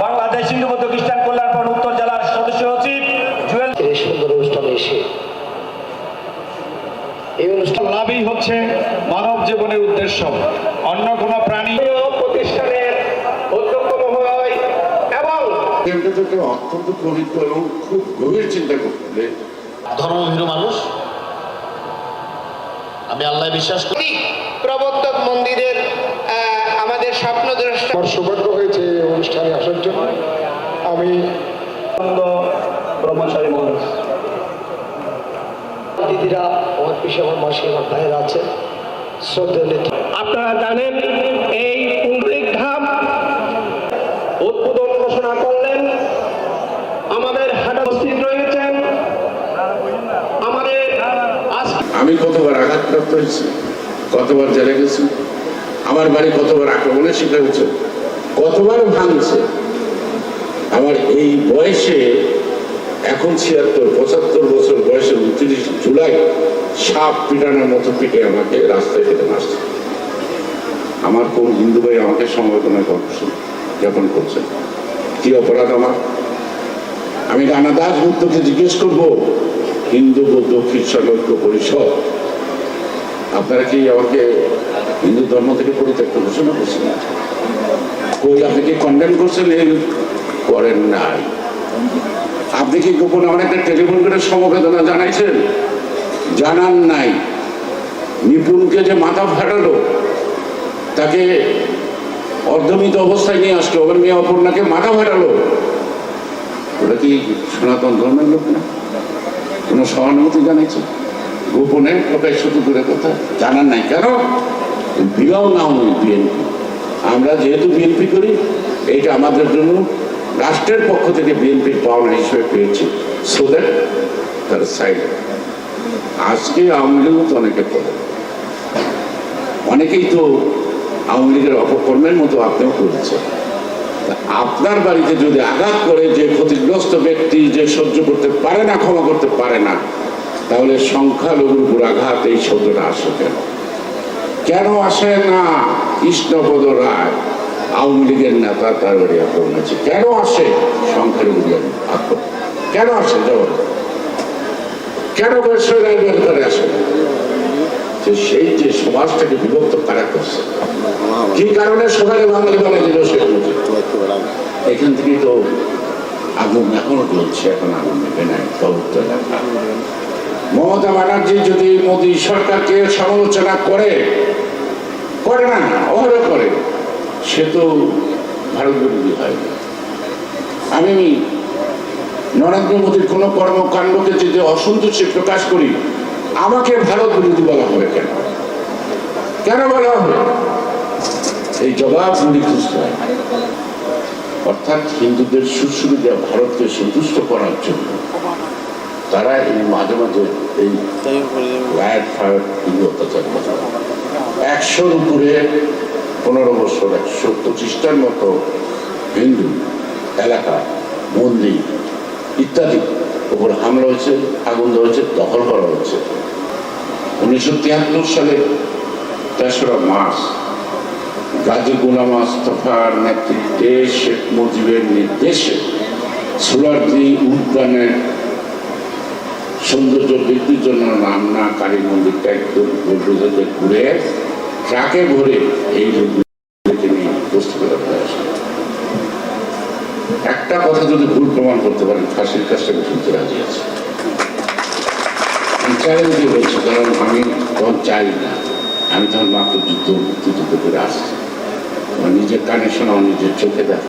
বাংলাদেশ হিন্দু বৌদ্ধ খ্রিস্টান কল্যাণ ফ্রন্ট উত্তর জেলার সদস্য সচিব জুয়েল সুন্দর অনুষ্ঠানে এসে এই অনুষ্ঠান লাভই হচ্ছে মানব জীবনের উদ্দেশ্য। অন্য কোনো প্রাণী প্রতিষ্ঠানের এবং অত্যন্ত এবং খুব গভীর চিন্তা করতে ধর্মভীরু মানুষ। আমি আল্লাহ বিশ্বাস করি প্রবর্তক মন্দিরের আহ, আমাদের স্বপ্নদ্রষ্টা আমার সৌভাগ্য হয়েছে এই অনুষ্ঠানে আসার জন্য আমি ব্রহ্মচারী মহোদয় দিদিরা আমার পিসে আমার মাসি আমার ভাইয়েরা আছে শ্রদ্ধা নেতা। আপনারা জানেন এই পুণ্ডরিক ধাম উদ্বোধন ঘোষণা করলেন। আমাদের হাটা উপস্থিত রয়েছেন। আমাদের আমি কতবার আঘাতপ্রাপ্ত হয়েছি কতবার জেলে গেছি আমার বাড়ি কতবার আক্রমণের শিকার হয়েছে কতবার ভাঙছে আমার এই বয়সে এখন ছিয়াত্তর, পঁচাত্তর বছর বয়সে উনত্রিশ জুলাই সাপ পিটানোর মতো পিটে আমাকে রাস্তায় ফেলে মারছে। আমার কোন হিন্দু ভাই আমাকে সমবেদনা করছে, জ্ঞাপন করছে? কি অপরাধ আমার? আমি রানা দাস গুপ্তকে জিজ্ঞেস করব, হিন্দু বৌদ্ধ খ্রিস্টান ঐক্য পরিষদ, আপনারা কি আমাকে হিন্দু ধর্ম থেকে পরিত্যক্ত ঘোষণা করছেন? কই, আপনি কি কন্ডেম করছেন এই করেন নাই। আপনি কি গোপন আমার একটা টেলিফোন করে সমবেদনা জানাইছেন? জানান নাই। নিপুণকে যে মাথা ফাটালো, তাকে অর্ধমিত অবস্থায় নিয়ে আসলো ওর মেয়ে অপর্ণাকে মাথা ফাটালো। ওটা কি সনাতন ধর্মের লোক না? কোনো সহানুভূতি জানাইছে? গোপনে লোকের শুধু দূরে কথা জানার নাই। কেন? বিবাহ না হয়নি বিএনপি। আমরা যেহেতু বিএনপি করি, এইটা আমাদের জন্য রাষ্ট্রের পক্ষ থেকে বিএনপির পাওনা হিসেবে পেয়েছি। সো দ্যাট তার সাইড আজকে আওয়ামী লীগও তো অনেকে করে। অনেকেই তো আওয়ামী লীগের অপকর্মের মতো আপনিও করেছেন। আপনার বাড়িতে যদি আঘাত করে যে ক্ষতিগ্রস্ত ব্যক্তি যে সহ্য করতে পারে না, ক্ষমা করতে পারে না, তাহলে সংখ্যালঘুর উপর আঘাত এই শব্দটা আসে কেন? কেন আসে না? কৃষ্ণপদ রায় আওয়ামী লীগের নেতা তার বাড়ি আক্রমণ আছে কেন আসে? সংখ্যালঘু আক্রমণ। কেন আসে? জবাব কেন বৈশ্বরায় করে আসে? যে সেই যে সমাজটাকে বিভক্ত কারা করছে। কি কারণে সকালে বাঙালি বানাই দিল এখান থেকেই তো আগুন এখনও চলছে এখন আগুন নেবে নাই লেখা মমতা ব্যানার্জি যদি মোদী সরকারকে সমালোচনা করে করে না অভাবে করে। সে তো ভারত বিরোধী হয়। আমি নরেন্দ্র মোদীর কোনো কর্মকাণ্ডকে যদি অসন্তুষ্টি প্রকাশ করি আমাকে ভারত বিরোধী বলা হবে কেন? কেন বলা হবে? এই জবাব উনি খুঁজতে হয় অর্থাৎ হিন্দুদের সুসুবিধা ভারতকে সন্তুষ্ট করার জন্য তারা এই মাঝে মাঝে এই ফায়ার অত্যাচার করে একশোর উপরে পনেরো বছর, একশো পঁচিশটার মতো হিন্দু এলাকা, মন্দির ইত্যাদি উপর হামলা হয়েছে, আগুন দেওয়া হয়েছে, দখল করা হয়েছে। উনিশশো তিয়াত্তর সালে তেসরা মার্চ, গাজী গোলাম মোস্তফার নেতৃত্বে শেখ মুজিবের নির্দেশে সুলারদি উদ্যানের সৌন্দর্য বৃদ্ধির জন্য নামনা কালী মন্দিরটা বুলডোজারদের ঘুরে ট্রাকে ভরে এই লোকগুলোকে নিয়ে উপস্থিত একটা কথা যদি ভুল প্রমাণ করতে পারেন, ফাঁসির কাজটাকে শুনতে রাজি আছে। চ্যালেঞ্জ হয়েছে কারণ আমি তখন চাই না, আমি তখন মাত্র যুদ্ধ মুক্তিযুদ্ধ করে আসছি। আমার নিজের কানে আমার নিজের চোখে দেখা।